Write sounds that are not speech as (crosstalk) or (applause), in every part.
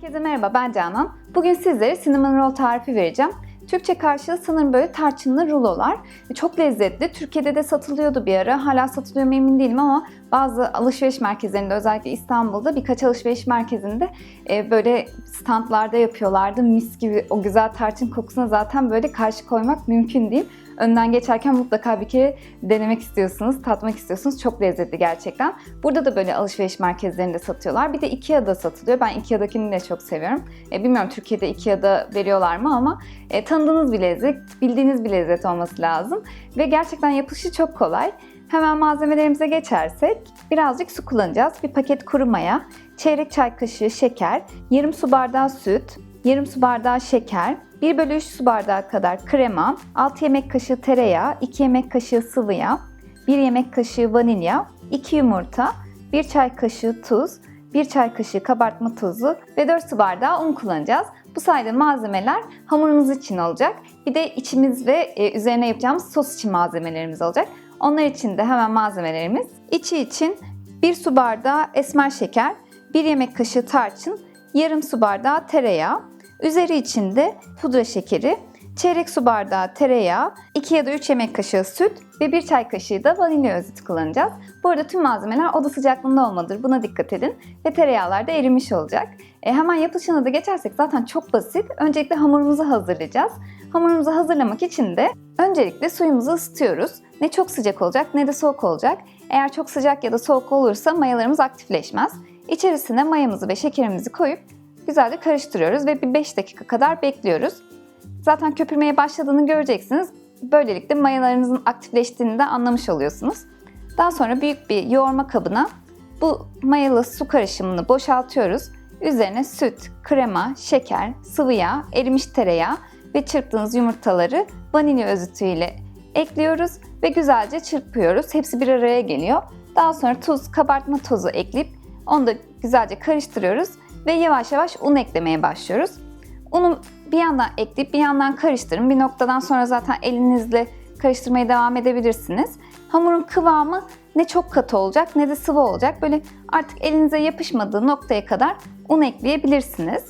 Herkese merhaba ben Canan. Bugün sizlere cinnamon roll tarifi vereceğim. Türkçe karşılığı sanırım böyle tarçınlı rulolar. Çok lezzetli. Türkiye'de de satılıyordu bir ara. Hala satılıyor mu emin değilim ama bazı alışveriş merkezlerinde özellikle İstanbul'da birkaç alışveriş merkezinde e, böyle standlarda yapıyorlardı. Mis gibi o güzel tarçın kokusuna zaten böyle karşı koymak mümkün değil. Önden geçerken mutlaka bir kere denemek istiyorsunuz, tatmak istiyorsunuz. Çok lezzetli gerçekten. Burada da böyle alışveriş merkezlerinde satıyorlar. Bir de Ikea'da satılıyor. Ben Ikea'dakini de çok seviyorum. E, bilmiyorum Türkiye'de Ikea'da veriyorlar mı ama e, tanıdığınız bir lezzet, bildiğiniz bir lezzet olması lazım. Ve gerçekten yapılışı çok kolay. Hemen malzemelerimize geçersek birazcık su kullanacağız. Bir paket kuru maya, çeyrek çay kaşığı şeker, yarım su bardağı süt, yarım su bardağı şeker, 1 bölü 3 su bardağı kadar krema, 6 yemek kaşığı tereyağı, 2 yemek kaşığı sıvı yağ, 1 yemek kaşığı vanilya, 2 yumurta, 1 çay kaşığı tuz, 1 çay kaşığı kabartma tozu ve 4 su bardağı un kullanacağız. Bu sayede malzemeler hamurumuz için olacak. Bir de içimiz ve e, üzerine yapacağımız sos için malzemelerimiz olacak. Onlar için de hemen malzemelerimiz. İçi için 1 su bardağı esmer şeker, 1 yemek kaşığı tarçın, yarım su bardağı tereyağı, üzeri için de pudra şekeri, çeyrek su bardağı tereyağı, 2 ya da 3 yemek kaşığı süt ve 1 çay kaşığı da vanilya özütü kullanacağız. Bu arada tüm malzemeler oda sıcaklığında olmalıdır. Buna dikkat edin. Ve tereyağlar da erimiş olacak. E, hemen yapılışına da geçersek zaten çok basit. Öncelikle hamurumuzu hazırlayacağız. Hamurumuzu hazırlamak için de öncelikle suyumuzu ısıtıyoruz. Ne çok sıcak olacak ne de soğuk olacak. Eğer çok sıcak ya da soğuk olursa mayalarımız aktifleşmez. İçerisine mayamızı ve şekerimizi koyup güzelce karıştırıyoruz ve bir 5 dakika kadar bekliyoruz. Zaten köpürmeye başladığını göreceksiniz. Böylelikle mayalarınızın aktifleştiğini de anlamış oluyorsunuz. Daha sonra büyük bir yoğurma kabına bu mayalı su karışımını boşaltıyoruz. Üzerine süt, krema, şeker, sıvı yağ, erimiş tereyağı ve çırptığınız yumurtaları vanilya özütüyle ekliyoruz ve güzelce çırpıyoruz. Hepsi bir araya geliyor. Daha sonra tuz, kabartma tozu ekleyip onu da güzelce karıştırıyoruz ve yavaş yavaş un eklemeye başlıyoruz. Unu bir yandan ekleyip bir yandan karıştırın. Bir noktadan sonra zaten elinizle karıştırmaya devam edebilirsiniz. Hamurun kıvamı ne çok katı olacak ne de sıvı olacak. Böyle artık elinize yapışmadığı noktaya kadar un ekleyebilirsiniz.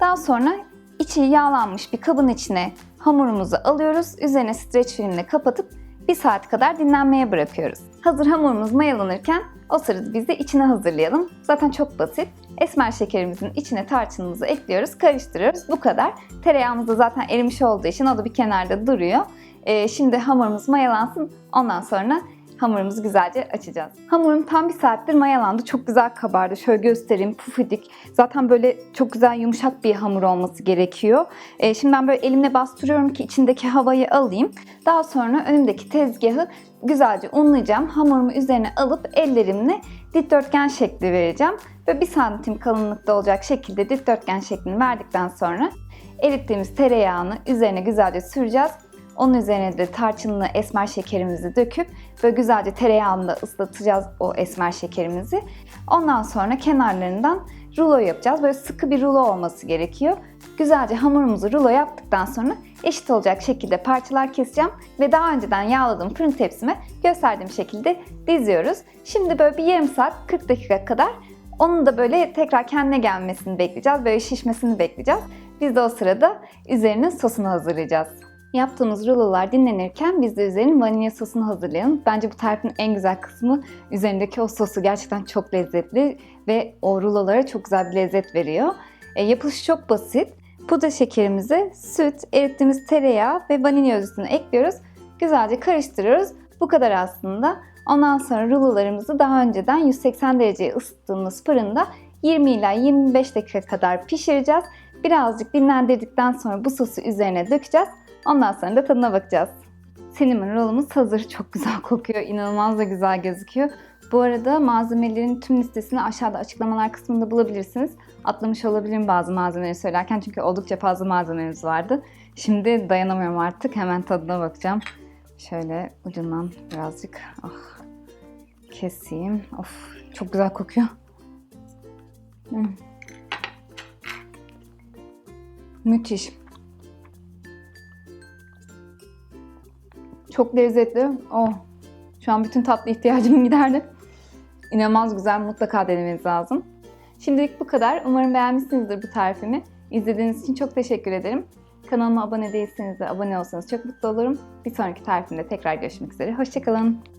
Daha sonra içi yağlanmış bir kabın içine hamurumuzu alıyoruz. Üzerine streç filmle kapatıp bir saat kadar dinlenmeye bırakıyoruz. Hazır hamurumuz mayalanırken o sırada biz de içine hazırlayalım. Zaten çok basit. Esmer şekerimizin içine tarçınımızı ekliyoruz, karıştırıyoruz. Bu kadar. Tereyağımız da zaten erimiş olduğu için o da bir kenarda duruyor. Ee, şimdi hamurumuz mayalansın. Ondan sonra hamurumuzu güzelce açacağız. Hamurum tam bir saattir mayalandı. Çok güzel kabardı. Şöyle göstereyim. Pufidik. Zaten böyle çok güzel yumuşak bir hamur olması gerekiyor. Ee, şimdi ben böyle elimle bastırıyorum ki içindeki havayı alayım. Daha sonra önümdeki tezgahı güzelce unlayacağım. Hamurumu üzerine alıp ellerimle dikdörtgen şekli vereceğim. Ve 1 santim kalınlıkta olacak şekilde dikdörtgen şeklini verdikten sonra erittiğimiz tereyağını üzerine güzelce süreceğiz. Onun üzerine de tarçınlı esmer şekerimizi döküp böyle güzelce tereyağında ıslatacağız o esmer şekerimizi. Ondan sonra kenarlarından rulo yapacağız. Böyle sıkı bir rulo olması gerekiyor. Güzelce hamurumuzu rulo yaptıktan sonra eşit olacak şekilde parçalar keseceğim ve daha önceden yağladığım fırın tepsime gösterdiğim şekilde diziyoruz. Şimdi böyle bir yarım saat 40 dakika kadar onun da böyle tekrar kendine gelmesini bekleyeceğiz. Böyle şişmesini bekleyeceğiz. Biz de o sırada üzerinin sosunu hazırlayacağız. Yaptığımız rulolar dinlenirken biz de üzerinin vanilya sosunu hazırlayalım. Bence bu tarifin en güzel kısmı üzerindeki o sosu gerçekten çok lezzetli ve o rulolara çok güzel bir lezzet veriyor. E, yapılışı çok basit. Pudra şekerimizi, süt, erittiğimiz tereyağı ve vanilya özütünü ekliyoruz. Güzelce karıştırıyoruz. Bu kadar aslında. Ondan sonra rulolarımızı daha önceden 180 dereceye ısıttığımız fırında 20 ila 25 dakika kadar pişireceğiz. Birazcık dinlendirdikten sonra bu sosu üzerine dökeceğiz. Ondan sonra da tadına bakacağız. Cinnamon rollumuz hazır. Çok güzel kokuyor. İnanılmaz da güzel gözüküyor. Bu arada malzemelerin tüm listesini aşağıda açıklamalar kısmında bulabilirsiniz. Atlamış olabilirim bazı malzemeleri söylerken çünkü oldukça fazla malzememiz vardı. Şimdi dayanamıyorum artık. Hemen tadına bakacağım. Şöyle ucundan birazcık ah, keseyim. Of çok güzel kokuyor. Hmm. Müthiş. Çok lezzetli. Oh. Şu an bütün tatlı ihtiyacımı (laughs) giderdi. İnanılmaz güzel. Mutlaka denemeniz lazım. Şimdilik bu kadar. Umarım beğenmişsinizdir bu tarifimi. İzlediğiniz için çok teşekkür ederim. Kanalıma abone değilseniz de abone olsanız çok mutlu olurum. Bir sonraki tarifimde tekrar görüşmek üzere. Hoşçakalın.